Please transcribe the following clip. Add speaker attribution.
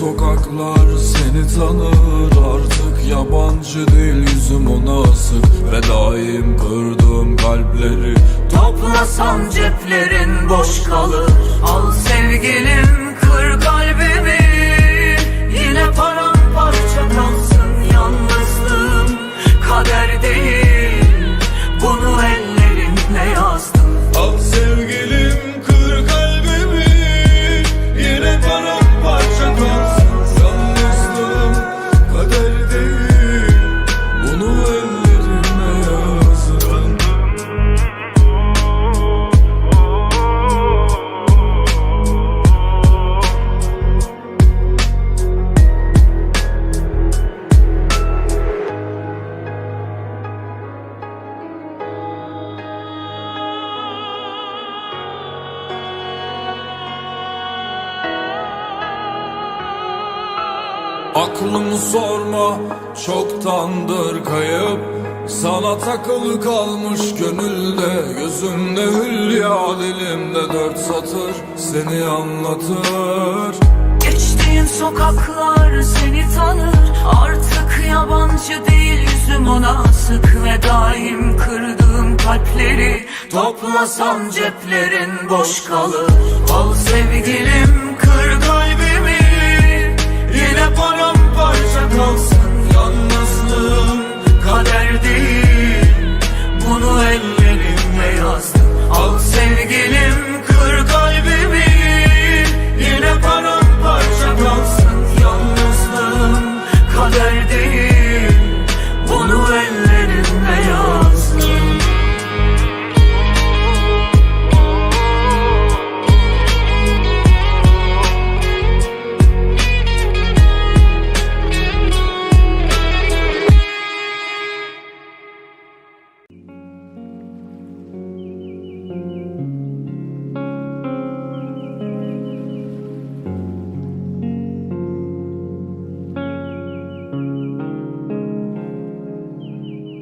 Speaker 1: sokaklar seni tanır. Artık yabancı değil yüzüm ona asık. Ve daim kırdığım kalpleri.
Speaker 2: Toplasan ceplerin boş kalır. Al sevgilim
Speaker 1: Aklımı sorma çoktandır kayıp. Sana takılı kalmış gönülde Gözümde hülya dilimde dört satır Seni anlatır.
Speaker 2: Geçtiğin sokaklar seni tanır. Artık yabancı değil yüzüm ona sık Ve daim kırdığım kalpleri. Toplasan ceplerin boş kalır. Al sevgilim kır kalbimi